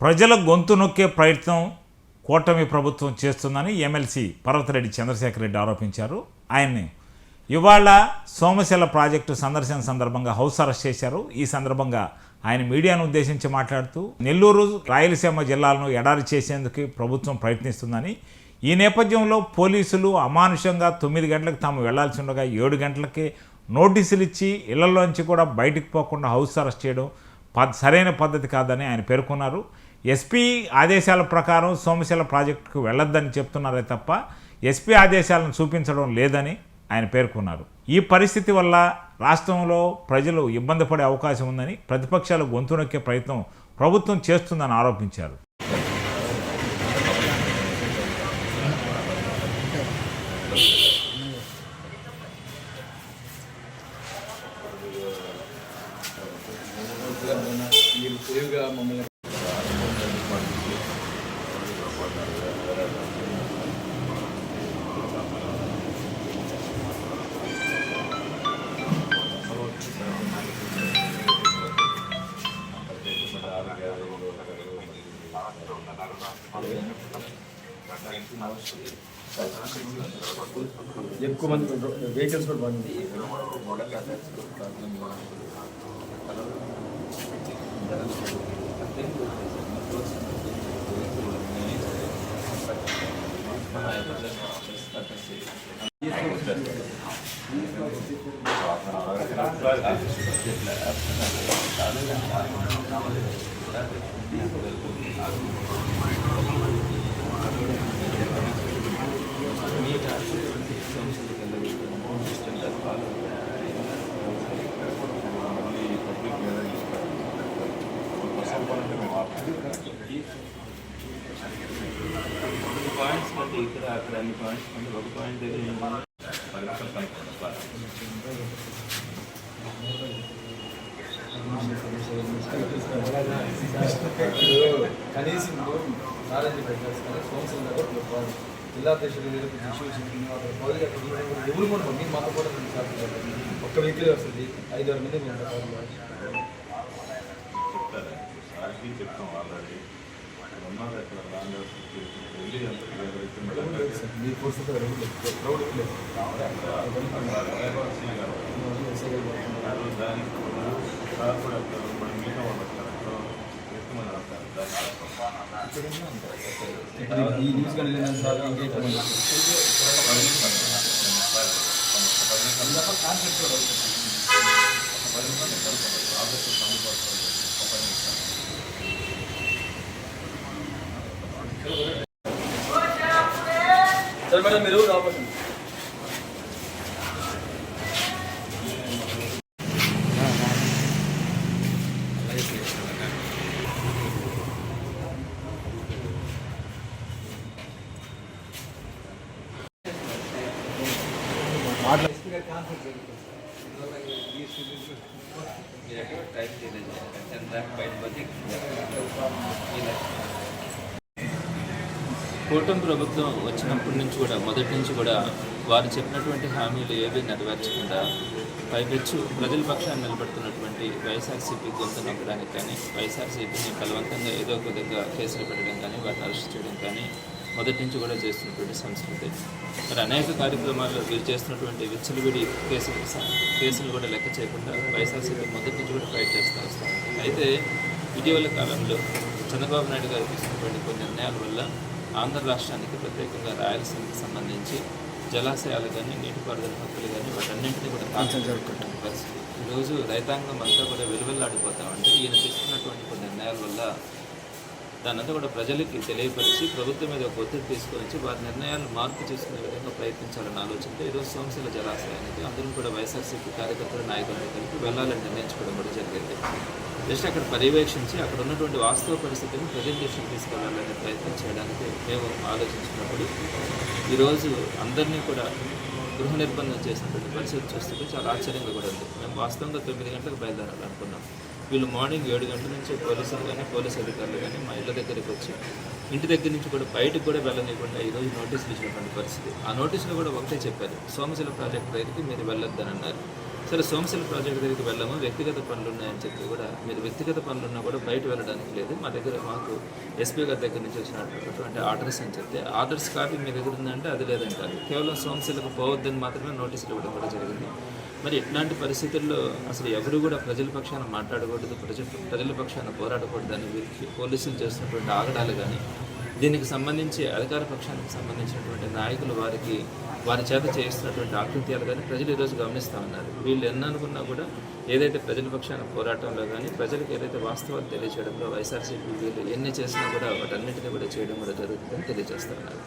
ప్రజల గొంతు నొక్కే ప్రయత్నం కూటమి ప్రభుత్వం చేస్తుందని ఎమ్మెల్సీ పర్వతరెడ్డి చంద్రశేఖర్ రెడ్డి ఆరోపించారు. ఆయన్ని ఇవాళ సోమశిల ప్రాజెక్టు సందర్శన సందర్భంగా హౌస్ అరెస్ట్ చేశారు. ఈ సందర్భంగా ఆయన మీడియాను ఉద్దేశించి మాట్లాడుతూ నెల్లూరు రాయలసీమ జిల్లాలను ఎడారి చేసేందుకు ప్రభుత్వం ప్రయత్నిస్తుందని ఈ నేపథ్యంలో పోలీసులు అమానుషంగా తొమ్మిది గంటలకు తాము వెళ్ళాల్సి ఉండగా ఏడు గంటలకి నోటీసులు ఇచ్చి ఇళ్ళలోంచి కూడా బయటికి పోకుండా హౌస్ అరెస్ట్ చేయడం పద్ సరైన పద్ధతి కాదని ఆయన పేర్కొన్నారు. ఎస్పీ ఆదేశాల ప్రకారం సోమశిల ప్రాజెక్టుకు వెళ్ళొద్దని చెప్తున్నారే తప్ప ఎస్పీ ఆదేశాలను చూపించడం లేదని ఆయన పేర్కొన్నారు. ఈ పరిస్థితి వల్ల రాష్ట్రంలో ప్రజలు ఇబ్బంది పడే అవకాశం ఉందని ప్రతిపక్షాలు గొంతు నొక్కే ప్రయత్నం ప్రభుత్వం చేస్తుందని ఆరోపించారు. ఎక్కువ మంది వెహికల్స్ కూడా బండి పాయింట్స్ కంటే ఇక్కడ అక్కడ అన్ని పాయింట్స్ కంటే ఒక పాయింట్ దగ్గర కనీసం నారాయణ పెట్టేస్తారు సోమశిల దగ్గర జిల్లా అధ్యక్షుడు పౌరులు అక్కడ ఎవరు కూడా పంపి మాతో కూడా ఒక్క వెహికల్ వస్తుంది. ఐదారు మంది మేము సార్కి చెప్తాం ఆల్రెడీ. ఉన్నారు అక్కడ. లాంగ్ వెళ్ళి ఉంది. దానికి కూడా మన మిగతా వాళ్ళు వస్తారు ఎక్కువ వస్తారు ఇప్పుడు ఈ న్యూస్ కానీ సరే మేడం మీరు రావచ్చు మీరు ఎక్కడ టైం చేయలేదు టెన్ దాకా బయట పోతే కూటమి ప్రభుత్వం వచ్చినప్పటి నుంచి కూడా మొదటి నుంచి కూడా వారు చెప్పినటువంటి హామీలు ఏవి నెరవేర్చకుండా పైపెచ్చు ప్రజల పక్షాన్ని నిలబడుతున్నటువంటి వైఎస్ఆర్సీపీ గొంతు నొక్కడానికి కానీ వైఎస్ఆర్సీపీని బలవంతంగా ఏదో ఒక విధంగా కేసులు పెట్టడం కానీ వారిని అరెస్ట్ చేయడం కానీ మొదటి నుంచి కూడా చేస్తున్నటువంటి సంస్కృతి. మరి అనేక కార్యక్రమాల్లో వీరు చేస్తున్నటువంటి విచ్చలవిడి కేసులు కేసులు కూడా లెక్క చేయకుండా వైఎస్ఆర్సీపీ మొదటి నుంచి కూడా ఫైట్ చేస్తూ వస్తారు అయితే ఇటీవల కాలంలో చంద్రబాబు నాయుడు గారు తీసుకున్నటువంటి కొన్ని నిర్ణయాల వల్ల ఆంధ్ర రాష్ట్రానికి ప్రత్యేకంగా రాయలసీమకి సంబంధించి జలాశయాలు కానీ నీటిపారుదల హక్కులు కానీ వాటన్నింటినీ కూడా తాకట్టు జరుగుతున్న పరిస్థితి. ఈరోజు రైతాంగం అంతా కూడా వెలువెల్లాడిపోతా ఉంటే ఈయన తీసుకున్నటువంటి కొన్ని నిర్ణయాల వల్ల దానంతా కూడా ప్రజలకి తెలియపరిచి ప్రభుత్వం మీద ఒక ఒత్తిడి తీసుకొని వచ్చి వారి నిర్ణయాలు మార్పు చేసుకునే విధంగా ప్రయత్నించాలన్న ఆలోచనతో ఈరోజు సోమశిల జలాశయానికి అందరం కూడా వైఎస్ఆర్సీపీ కార్యకర్తలు నాయకులను కలిపి వెళ్ళాలని నిర్ణయించుకోవడం కూడా జరిగింది. జస్ట్ అక్కడ పర్యవేక్షించి అక్కడ ఉన్నటువంటి వాస్తవ పరిస్థితిని ప్రజెంటేషన్ తీసుకెళ్ళాలనే ప్రయత్నం చేయడానికి మేము ఆలోచించినప్పుడు ఈరోజు అందరినీ కూడా గృహ నిర్బంధం చేసినటువంటి పరిస్థితి చూస్తుంటే చాలా ఆశ్చర్యంగా కూడా ఉంది. మేము వాస్తవంగా తొమ్మిది గంటలకు బయలుదేరాలనుకున్నాం. వీళ్ళు మార్నింగ్ ఏడు గంటల నుంచి పోలీసులు కానీ పోలీస్ అధికారులు కానీ మా ఇళ్ళ దగ్గరికి వచ్చి ఇంటి దగ్గర నుంచి కూడా బయటకు కూడా వెళ్ళనివ్వకుండా ఈరోజు నోటీసులు ఇచ్చినటువంటి పరిస్థితి. ఆ నోటీసులో కూడా ఒకటే చెప్పారు సోమశిల ప్రాజెక్ట్ రైతుకి మీరు వెళ్ళొద్దని అన్నారు. సరే సోమశిల ప్రాజెక్ట్ దగ్గరికి వెళ్ళాము. వ్యక్తిగత పనులు ఉన్నాయని చెప్పి కూడా మీరు వ్యక్తిగత పనులు ఉన్నా కూడా బయట వెళ్ళడానికి లేదు. మా దగ్గర మాకు ఎస్పీ గారి దగ్గర నుంచి వచ్చినటువంటి ఆర్డర్స్ అని చెప్తే ఆర్డర్స్ కాపీ మీ దగ్గర ఉందంటే అది లేదంటారు. కేవలం సోమశిలకు పోవద్దని మాత్రమే నోటీసులు ఇవ్వడం కూడా జరిగింది. మరి ఇట్లాంటి పరిస్థితుల్లో అసలు ఎవరు కూడా ప్రజల పక్షాన మాట్లాడకూడదు ప్రజల ప్రజల పక్షాన పోరాడకూడదు అని వీరికి పోలీసులు చేస్తున్నటువంటి ఆగడాలు కానీ దీనికి సంబంధించి అధికార పక్షానికి సంబంధించినటువంటి నాయకులు వారికి వారి చేత చేయిస్తున్నటువంటి ఆకృత్యాలు కానీ ప్రజలు ఈరోజు గమనిస్తూ ఉన్నారు వీళ్ళు ఎన్ననుకున్నా కూడా ఏదైతే ప్రజల పక్షాన పోరాటంలో కానీ ప్రజలకు ఏదైతే వాస్తవాలు తెలియచేయడంలో వైఎస్ఆర్సీపీ వీళ్ళు ఎన్ని చేసినా కూడా వాటన్నిటిని కూడా చేయడం కూడా జరుగుతుందని తెలియజేస్తూ ఉన్నారు